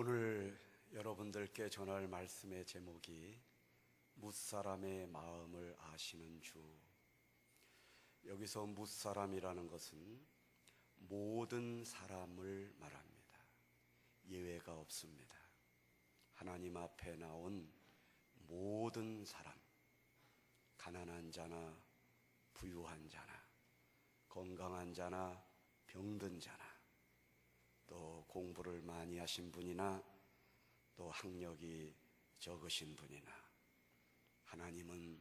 오늘 여러분들께 전할 말씀의 제목이 무사람의 마음을 아시는 주. 여기서 무사람이라는 것은 모든 사람을 말합니다. 예외가 없습니다. 하나님 앞에 나온 모든 사람, 가난한 자나 부유한 자나 건강한 자나 병든 자나 또 공부를 많이 하신 분이나 또 학력이 적으신 분이나 하나님은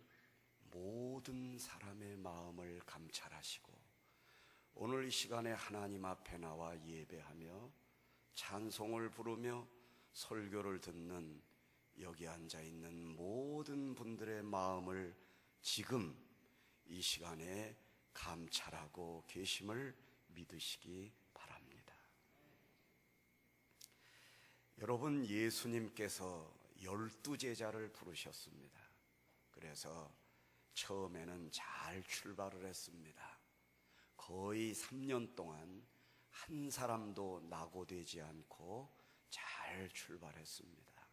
모든 사람의 마음을 감찰하시고 오늘 이 시간에 하나님 앞에 나와 예배하며 찬송을 부르며 설교를 듣는 여기 앉아 있는 모든 분들의 마음을 지금 이 시간에 감찰하고 계심을 믿으시기 바랍니다. 여러분 예수님께서 열두 제자를 부르셨습니다. 그래서 처음에는 잘 출발을 했습니다. 거의 3년 동안 한 사람도 낙오되지 않고 잘 출발했습니다.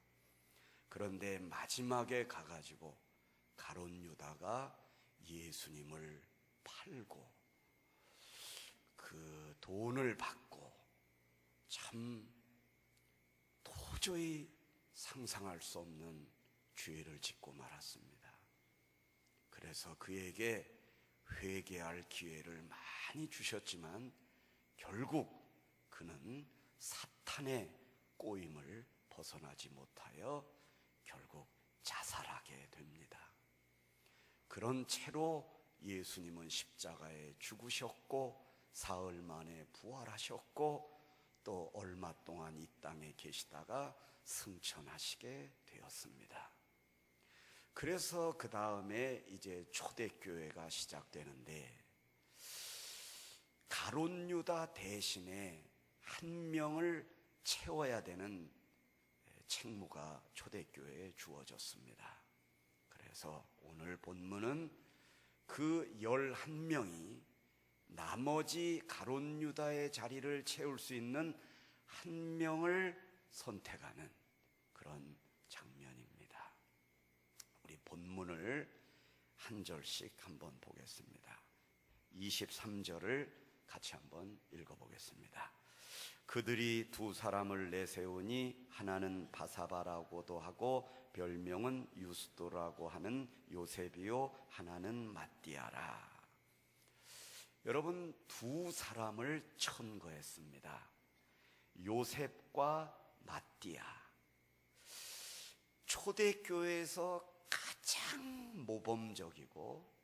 그런데 마지막에 가가지고 가론 유다가 예수님을 팔고 그 돈을 받고 참 도저히 상상할 수 없는 죄를 짓고 말았습니다. 그래서 그에게 회개할 기회를 많이 주셨지만 결국 그는 사탄의 꼬임을 벗어나지 못하여 결국 자살하게 됩니다. 그런 채로 예수님은 십자가에 죽으셨고 사흘 만에 부활하셨고 또 얼마 동안 이 땅에 계시다가 승천하시게 되었습니다. 그래서 그 다음에 이제 초대교회가 시작되는데 가론 유다 대신에 한 명을 채워야 되는 책무가 초대교회에 주어졌습니다. 그래서 오늘 본문은 그 열한 명이 나머지 가론 유다의 자리를 채울 수 있는 한 명을 선택하는 그런 장면입니다. 우리 본문을 한 절씩 한번 보겠습니다. 23절을 같이 한번 읽어보겠습니다. 그들이 두 사람을 내세우니 하나는 바사바라고도 하고 별명은 유스도라고 하는 요셉이요 하나는 마띠아라. 여러분 두 사람을 천거했습니다. 요셉과 마띠아. 초대교회에서 가장 모범적이고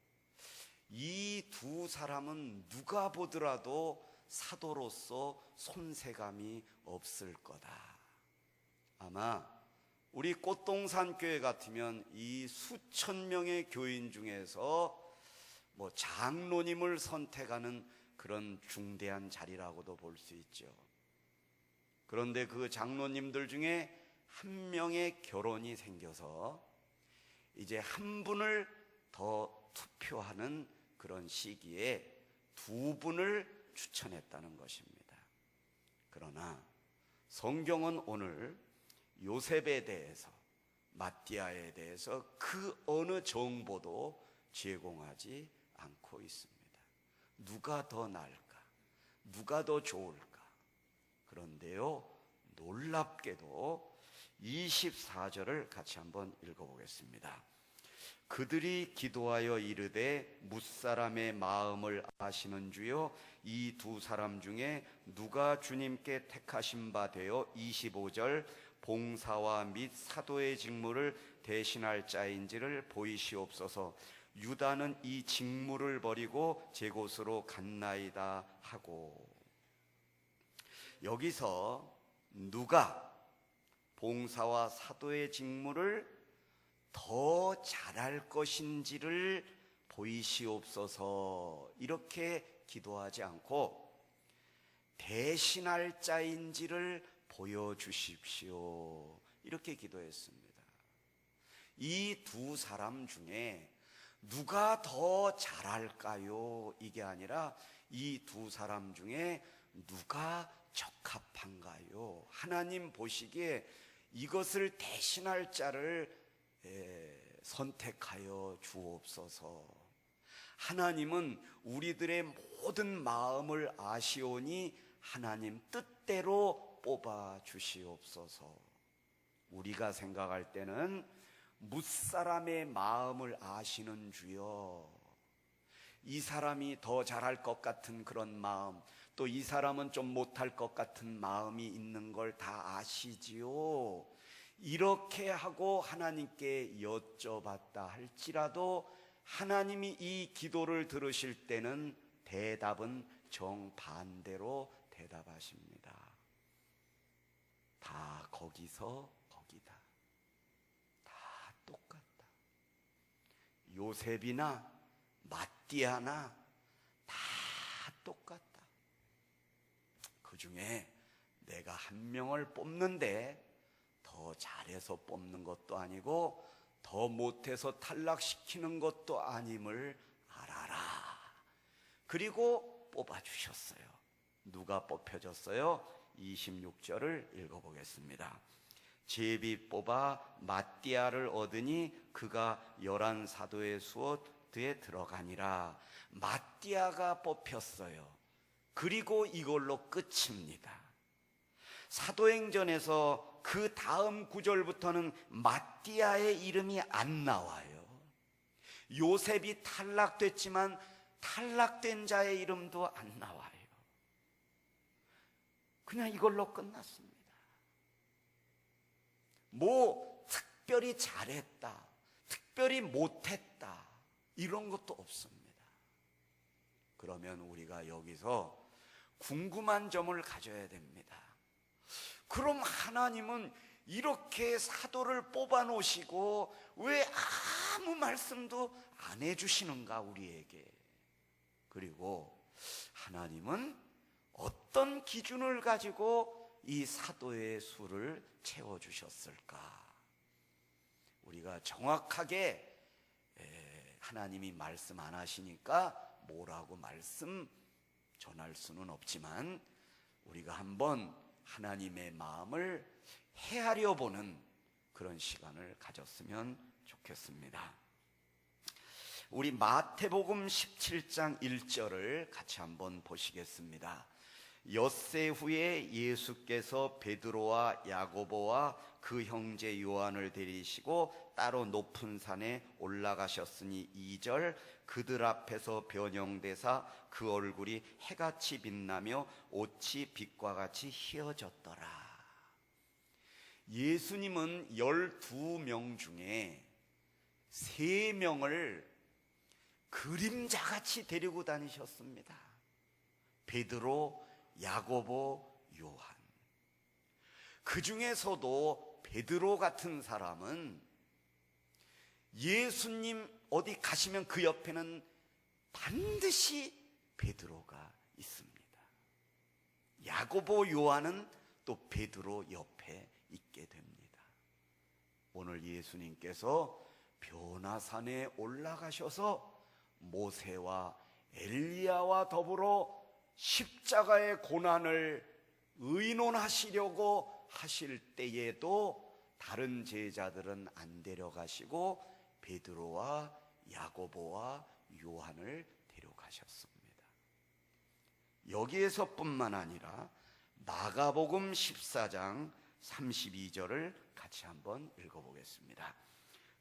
이 두 사람은 누가 보더라도 사도로서 손색감이 없을 거다. 아마 우리 꽃동산 교회 같으면 이 수천 명의 교인 중에서 뭐 장로님을 선택하는 그런 중대한 자리라고도 볼 수 있죠. 그런데 그 장로님들 중에 한 명의 결혼이 생겨서 이제 한 분을 더 투표하는 그런 시기에 두 분을 추천했다는 것입니다. 그러나 성경은 오늘 요셉에 대해서 마띠아에 대해서 그 어느 정보도 제공하지 않고 있습니다. 누가 더 나을까? 누가 더 좋을까? 그런데요, 놀랍게도 24절을 같이 한번 읽어보겠습니다. 그들이 기도하여 이르되 무사람의 마음을 아시는 주여 이 두 사람 중에 누가 주님께 택하신 바 되어 25절 봉사와 및 사도의 직무를 대신할 자인지를 보이시옵소서 유다는 이 직무를 버리고 제 곳으로 갔나이다 하고. 여기서 누가 봉사와 사도의 직무를 더 잘할 것인지를 보이시옵소서. 이렇게 기도하지 않고 대신할 자인지를 보여주십시오. 이렇게 기도했습니다. 이 두 사람 중에 누가 더 잘할까요? 이게 아니라 이 두 사람 중에 누가 적합한가요? 하나님 보시기에 이것을 대신할 자를 에, 선택하여 주옵소서. 하나님은 우리들의 모든 마음을 아시오니 하나님 뜻대로 뽑아 주시옵소서. 우리가 생각할 때는 무사람의 마음을 아시는 주여. 이 사람이 더 잘할 것 같은 그런 마음, 또 이 사람은 좀 못할 것 같은 마음이 있는 걸 다 아시지요. 이렇게 하고 하나님께 여쭤봤다 할지라도 하나님이 이 기도를 들으실 때는 대답은 정반대로 대답하십니다. 다 거기서 거기다. 다 똑같다. 요셉이나 마띠아나 다 똑같다. 그 중에 내가 한 명을 뽑는데 더 잘해서 뽑는 것도 아니고 더 못해서 탈락시키는 것도 아님을 알아라. 그리고 뽑아주셨어요. 누가 뽑혀졌어요? 26절을 읽어보겠습니다. 제비 뽑아 마띠아를 얻으니 그가 열한 사도의 수어에 들어가니라. 마띠아가 뽑혔어요. 그리고 이걸로 끝입니다. 사도행전에서 그 다음 구절부터는 마띠아의 이름이 안 나와요. 요셉이 탈락됐지만 탈락된 자의 이름도 안 나와요. 그냥 이걸로 끝났습니다. 뭐 특별히 잘했다, 특별히 못했다 이런 것도 없습니다. 그러면 우리가 여기서 궁금한 점을 가져야 됩니다. 그럼 하나님은 이렇게 사도를 뽑아 놓으시고 왜 아무 말씀도 안 해주시는가 우리에게? 그리고 하나님은 어떤 기준을 가지고 이 사도의 수를 채워 주셨을까? 우리가 정확하게 하나님이 말씀 안 하시니까 뭐라고 말씀 전할 수는 없지만 우리가 한번 하나님의 마음을 헤아려 보는 그런 시간을 가졌으면 좋겠습니다. 우리 마태복음 17장 1절을 같이 한번 보시겠습니다. 엿새 후에 예수께서 베드로와 야고보와 그 형제 요한을 데리시고 따로 높은 산에 올라가셨으니 2절 그들 앞에서 변형되사 그 얼굴이 해같이 빛나며 옷이 빛과 같이 희어졌더라. 예수님은 12명 중에 3명을 그림자같이 데리고 다니셨습니다. 베드로, 야고보, 요한. 그 중에서도 베드로 같은 사람은 예수님 어디 가시면 그 옆에는 반드시 베드로가 있습니다. 야고보, 요한은 또 베드로 옆에 있게 됩니다. 오늘 예수님께서 변화산에 올라가셔서 모세와 엘리야와 더불어 십자가의 고난을 의논하시려고 하실 때에도 다른 제자들은 안 데려가시고 베드로와 야고보와 요한을 데려가셨습니다. 여기에서뿐만 아니라 마가복음 14장 32절을 같이 한번 읽어보겠습니다.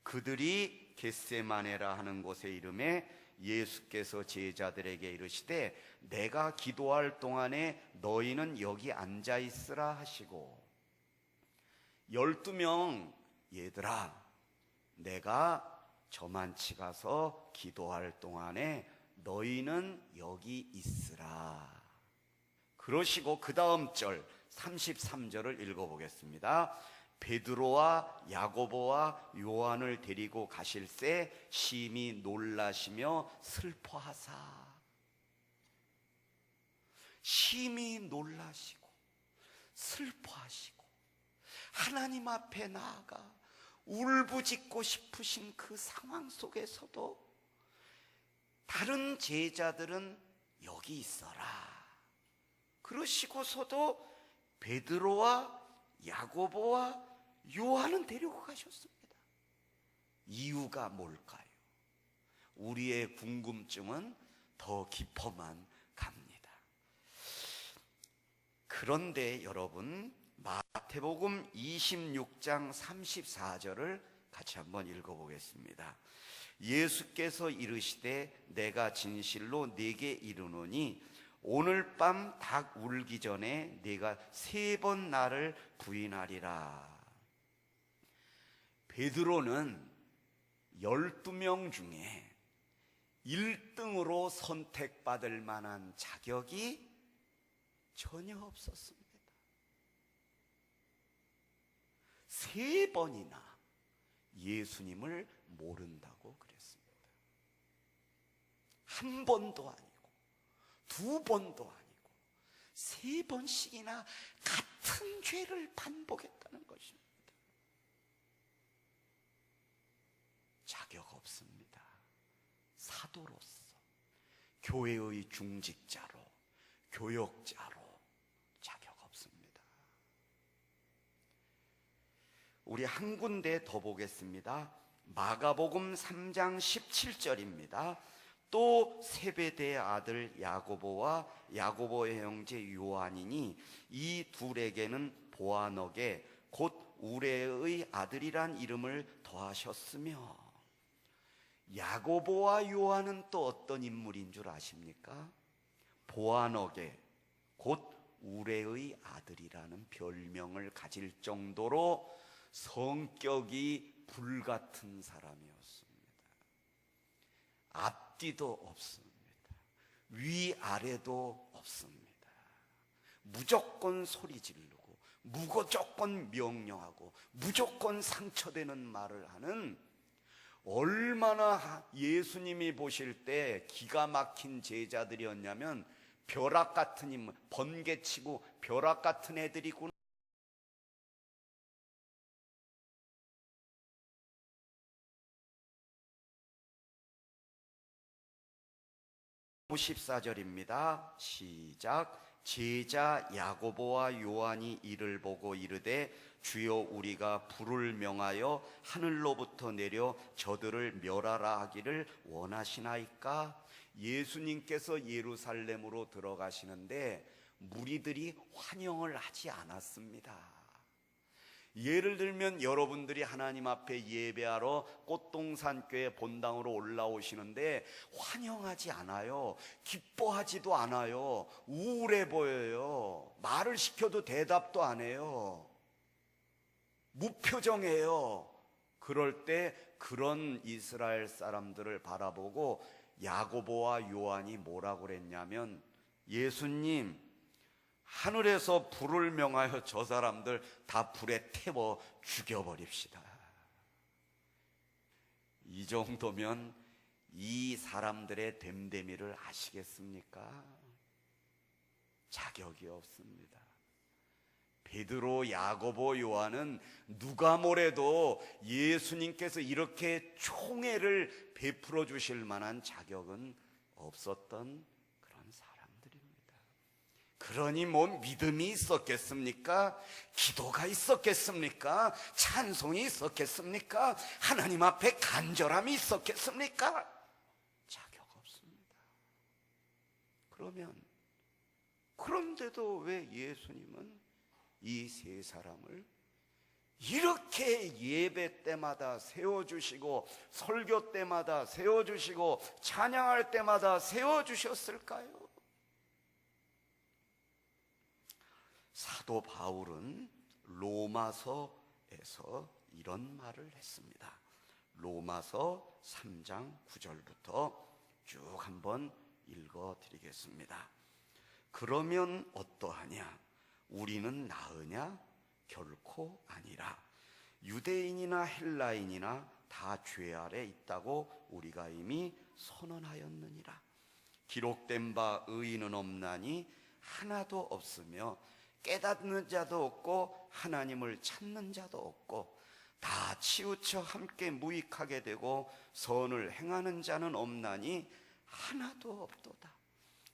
그들이 겟세마네라 하는 곳의 이름에 예수께서 제자들에게 이르시되 내가 기도할 동안에 너희는 여기 앉아 있으라 하시고 열두 명 얘들아 내가 저만치 가서 기도할 동안에 너희는 여기 있으라 그러시고 그 다음 절 33절을 읽어보겠습니다. 베드로와 야고보와 요한을 데리고 가실새 심히 놀라시며 슬퍼하사 심히 놀라시고 슬퍼하시고 하나님 앞에 나아가 울부짖고 싶으신 그 상황 속에서도 다른 제자들은 여기 있어라. 그러시고서도 베드로와 야고보와 요한은 데리고 가셨습니다. 이유가 뭘까요? 우리의 궁금증은 더 깊어만 갑니다. 그런데 여러분, 마태복음 26장 34절을 같이 한번 읽어보겠습니다. 예수께서 이르시되 내가 진실로 네게 이르노니 오늘 밤 닭 울기 전에 네가 세 번 나를 부인하리라. 베드로는 12명 중에 1등으로 선택받을 만한 자격이 전혀 없었습니다. 세 번이나 예수님을 모른다고 그랬습니다. 한 번도 아니고, 두 번도 아니고, 세 번씩이나 같은 죄를 반복했다는 것입니다. 자격 없습니다. 사도로서, 교회의 중직자로, 교역자로 자격 없습니다. 우리 한 군데 더 보겠습니다. 마가복음 3장 17절입니다. 또 세베대의 아들 야고보와 야고보의 형제 요한이니 이 둘에게는 보아너게 곧 우레의 아들이란 이름을 더하셨으며 야고보와 요한은 또 어떤 인물인 줄 아십니까? 보아너게 곧 우레의 아들이라는 별명을 가질 정도로 성격이 불같은 사람이었습니다. 앞뒤도 없습니다. 위아래도 없습니다. 무조건 소리 지르고, 무조건 명령하고, 무조건 상처되는 말을 하는 얼마나 예수님이 보실 때 기가 막힌 제자들이었냐면 벼락 같은 인물, 번개치고 벼락 같은 애들이구나. 54절입니다. 시작. 제자 야고보와 요한이 이를 보고 이르되 주여 우리가 불을 명하여 하늘로부터 내려 저들을 멸하라 하기를 원하시나이까? 예수님께서 예루살렘으로 들어가시는데 무리들이 환영을 하지 않았습니다. 예를 들면 여러분들이 하나님 앞에 예배하러 꽃동산교회 본당으로 올라오시는데 환영하지 않아요. 기뻐하지도 않아요. 우울해 보여요. 말을 시켜도 대답도 안 해요. 무표정해요. 그럴 때 그런 이스라엘 사람들을 바라보고 야고보와 요한이 뭐라고 그랬냐면 예수님 하늘에서 불을 명하여 저 사람들 다 불에 태워 죽여버립시다. 이 정도면 이 사람들의 됨됨이를 아시겠습니까? 자격이 없습니다. 베드로, 야고보, 요한은 누가 뭐래도 예수님께서 이렇게 총애를 베풀어 주실 만한 자격은 없었던. 그러니 뭐 믿음이 있었겠습니까? 기도가 있었겠습니까? 찬송이 있었겠습니까? 하나님 앞에 간절함이 있었겠습니까? 자격 없습니다. 그러면 그런데도 왜 예수님은 이 세 사람을 이렇게 예배 때마다 세워주시고 설교 때마다 세워주시고 찬양할 때마다 세워주셨을까요? 사도 바울은 로마서에서 이런 말을 했습니다. 로마서 3장 9절부터 쭉 한번 읽어 드리겠습니다. 그러면 어떠하냐? 우리는 나으냐? 결코 아니라. 유대인이나 헬라인이나 다 죄 아래 있다고 우리가 이미 선언하였느니라. 기록된 바 의인은 없나니 하나도 없으며 깨닫는 자도 없고 하나님을 찾는 자도 없고 다 치우쳐 함께 무익하게 되고 선을 행하는 자는 없나니 하나도 없도다.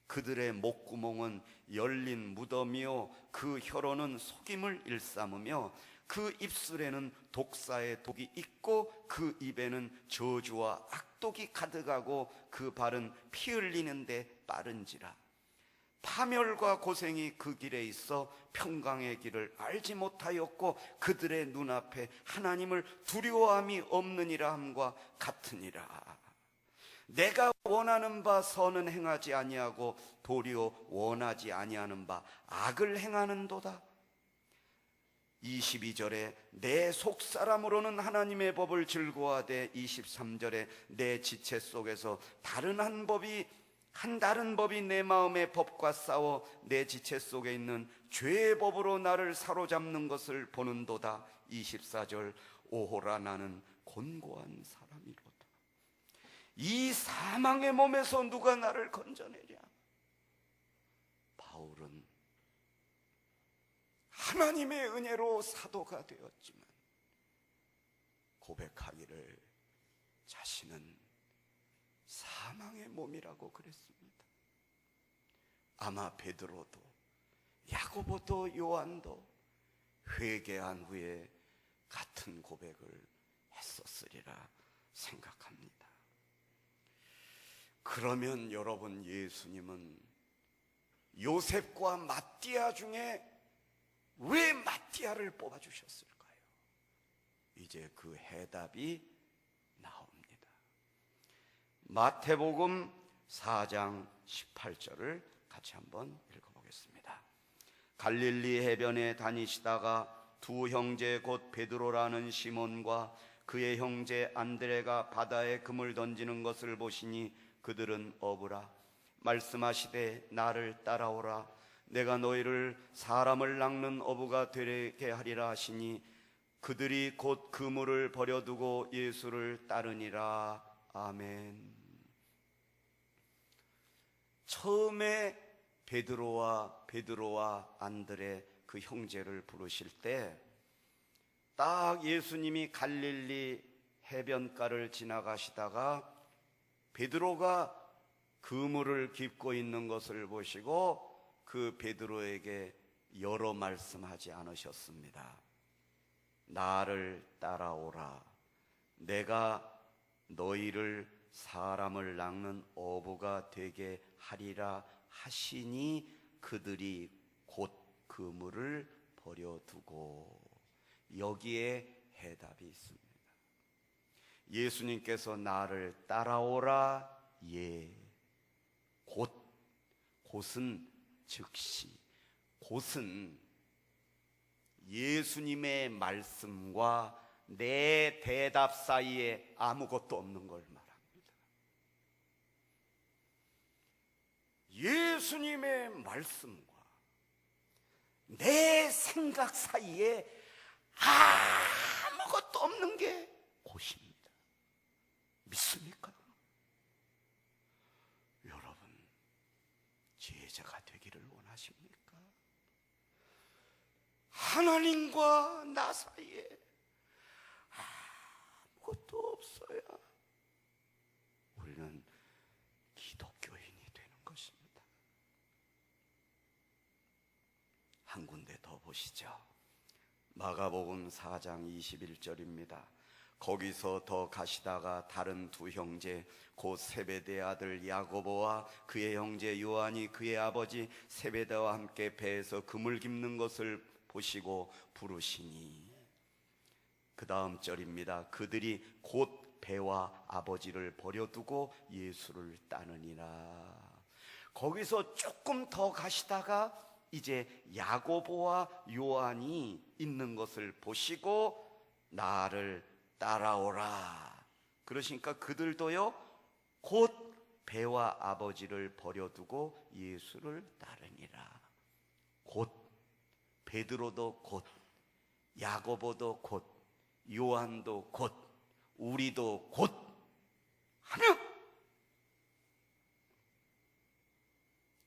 그들의 목구멍은 열린 무덤이요 그 혀로는 속임을 일삼으며 그 입술에는 독사의 독이 있고 그 입에는 저주와 악독이 가득하고 그 발은 피 흘리는데 빠른지라 파멸과 고생이 그 길에 있어 평강의 길을 알지 못하였고 그들의 눈앞에 하나님을 두려워함이 없느니라 함과 같으니라. 내가 원하는 바 선은 행하지 아니하고 도리어 원하지 아니하는 바 악을 행하는도다. 22절에 내 속사람으로는 하나님의 법을 즐거워하되 23절에 내 지체 속에서 다른 한 법이 한 다른 법이 내 마음의 법과 싸워 내 지체 속에 있는 죄의 법으로 나를 사로잡는 것을 보는도다. 24절 오호라 나는 곤고한 사람이로다. 이 사망의 몸에서 누가 나를 건져내랴? 바울은 하나님의 은혜로 사도가 되었지만 고백하기를 자신은 사망의 몸이라고 그랬습니다. 아마 베드로도 야고보도 요한도 회개한 후에 같은 고백을 했었으리라 생각합니다. 그러면 여러분 예수님은 요셉과 마띠아 중에 왜 마띠아를 뽑아주셨을까요? 이제 그 해답이 나옵니다. 마태복음 4장 18절을 같이 한번 읽어보겠습니다. 갈릴리 해변에 다니시다가 두 형제 곧 베드로라는 시몬과 그의 형제 안드레가 바다에 금을 던지는 것을 보시니 그들은 어부라 말씀하시되 나를 따라오라 내가 너희를 사람을 낚는 어부가 되게 하리라 하시니 그들이 곧 그물을 버려두고 예수를 따르니라 아멘. 처음에 베드로와 베드로와 안드레 그 형제를 부르실 때 딱 예수님이 갈릴리 해변가를 지나가시다가 베드로가 그물을 깁고 있는 것을 보시고 그 베드로에게 여러 말씀하지 않으셨습니다. 나를 따라오라. 내가 너희를 사람을 낚는 어부가 되게 하리라 하시니 그들이 곧 그물을 버려두고 여기에 해답이 있습니다. 예수님께서 나를 따라오라 예. 곧 곧은 즉시 곧은 예수님의 말씀과 내 대답 사이에 아무것도 없는 걸 말합니다. 예수님의 말씀과 내 생각 사이에 아무것도 없는 게 곧입니다. 믿습니까? 여러분, 제자가 되기를 원하십니까? 하나님과 나 사이에 아무것도 없어야 우리는 기독교인이 되는 것입니다. 한 군데 더 보시죠. 마가복음 4장 21절입니다. 거기서 더 가시다가 다른 두 형제 곧 세베대 아들 야고보와 그의 형제 요한이 그의 아버지 세베대와 함께 배에서 그물 깁는 것을 보시고 부르시니 그 다음 절입니다. 그들이 곧 배와 아버지를 버려두고 예수를 따르니라. 거기서 조금 더 가시다가 이제 야고보와 요한이 있는 것을 보시고 나를 따라오라. 그러시니까 그들도요, 곧 배와 아버지를 버려두고 예수를 따르니라. 곧, 베드로도 곧, 야고보도 곧, 요한도 곧, 우리도 곧, 하며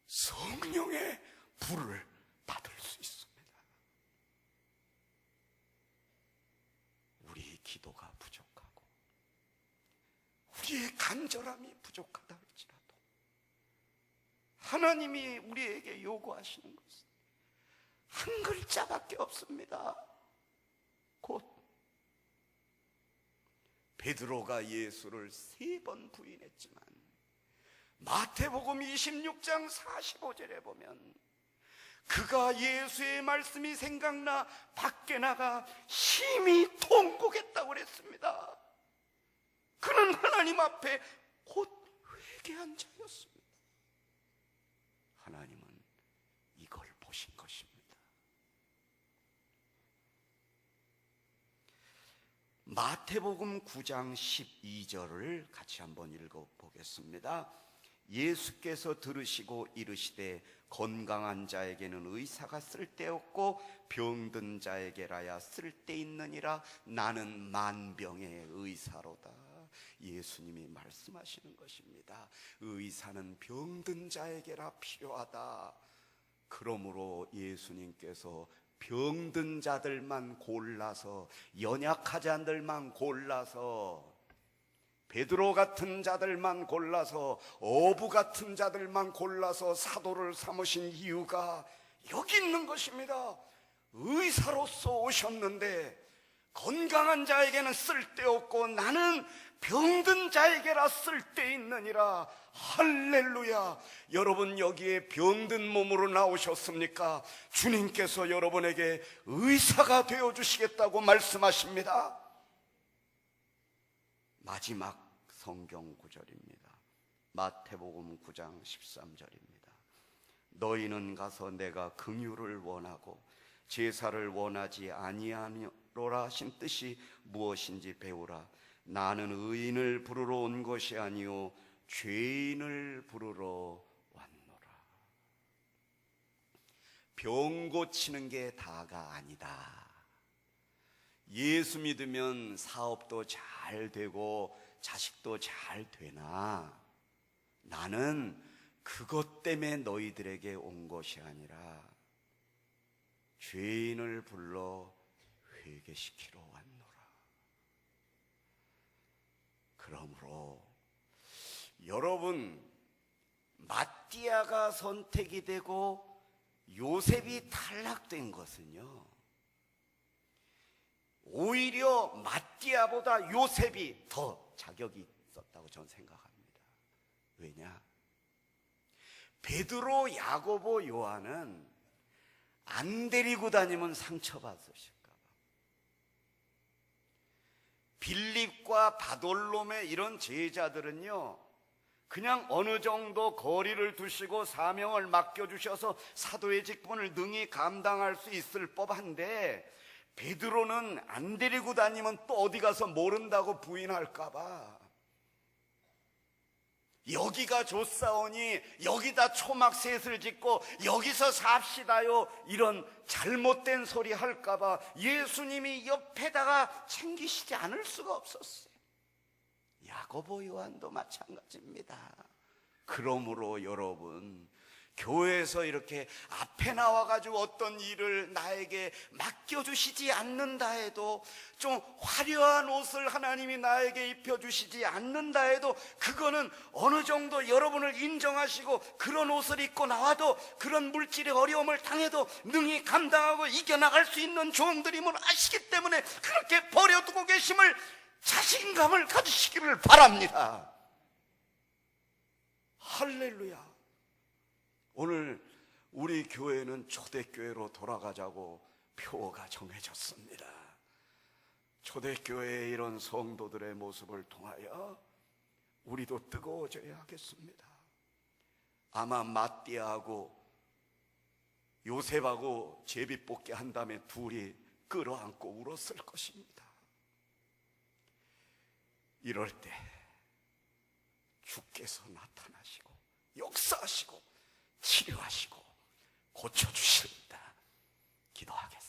성령의 불을 수 있습니다. 우리 기도가 부족하고 간절함이 부족하다 할지라도 하나님이 우리에게 요구하시는 것은 한 글자밖에 없습니다. 곧 베드로가 예수를 세 번 부인했지만 마태복음 26장 45절에 보면 그가 예수의 말씀이 생각나 밖에 나가 심히 통곡했다고 그랬습니다. 그는 하나님 앞에 곧 회개한 자였습니다. 하나님은 이걸 보신 것입니다. 마태복음 9장 12절을 같이 한번 읽어 보겠습니다. 예수께서 들으시고 이르시되 건강한 자에게는 의사가 쓸데없고 병든 자에게라야 쓸데있느니라 나는 만병의 의사로다. 예수님이 말씀하시는 것입니다. 의사는 병든 자에게라 필요하다. 그러므로 예수님께서 병든 자들만 골라서 연약하지 않들만 골라서 베드로 같은 자들만 골라서 어부 같은 자들만 골라서 사도를 삼으신 이유가 여기 있는 것입니다. 의사로서 오셨는데 건강한 자에게는 쓸데없고 나는 병든 자에게라 쓸데있느니라. 할렐루야. 여러분 여기에 병든 몸으로 나오셨습니까? 주님께서 여러분에게 의사가 되어 주시겠다고 말씀하십니다. 마지막 성경 구절입니다. 마태복음 9장 13절입니다. 너희는 가서 내가 긍휼을 원하고 제사를 원하지 아니하노라 하신 뜻이 무엇인지 배우라 나는 의인을 부르러 온 것이 아니요 죄인을 부르러 왔노라. 병 고치는 게 다가 아니다. 예수 믿으면 사업도 잘 되고 자식도 잘 되나? 나는 그것 때문에 너희들에게 온 것이 아니라 죄인을 불러 회개시키러 왔노라. 그러므로 여러분 마띠아가 선택이 되고 요셉이 탈락된 것은요. 오히려 마띠아보다 요셉이 더 자격이 있었다고 저는 생각합니다. 왜냐? 베드로, 야고보, 요한은 안 데리고 다니면 상처받으실까 봐. 빌립과 바돌롬의 이런 제자들은요, 그냥 어느 정도 거리를 두시고 사명을 맡겨주셔서 사도의 직분을 능히 감당할 수 있을 법한데, 베드로는 안 데리고 다니면 또 어디 가서 모른다고 부인할까봐. 여기가 좋사오니 여기다 초막 셋을 짓고 여기서 삽시다요. 이런 잘못된 소리 할까봐 예수님이 옆에다가 챙기시지 않을 수가 없었어요. 야고보 요한도 마찬가지입니다. 그러므로 여러분 교회에서 이렇게 앞에 나와가지고 어떤 일을 나에게 맡겨주시지 않는다 해도 좀 화려한 옷을 하나님이 나에게 입혀주시지 않는다 해도 그거는 어느 정도 여러분을 인정하시고 그런 옷을 입고 나와도 그런 물질의 어려움을 당해도 능히 감당하고 이겨나갈 수 있는 종들임을 아시기 때문에 그렇게 버려두고 계심을 자신감을 가지시기를 바랍니다. 할렐루야. 오늘 우리 교회는 초대교회로 돌아가자고 표가 정해졌습니다. 초대교회의 이런 성도들의 모습을 통하여 우리도 뜨거워져야 하겠습니다. 아마 마띠아하고 요셉하고 제비뽑기 한 다음에 둘이 끌어안고 울었을 것입니다. 이럴 때 주께서 나타나시고 역사하시고 치료하시고 고쳐주십니다. 기도하겠습니다.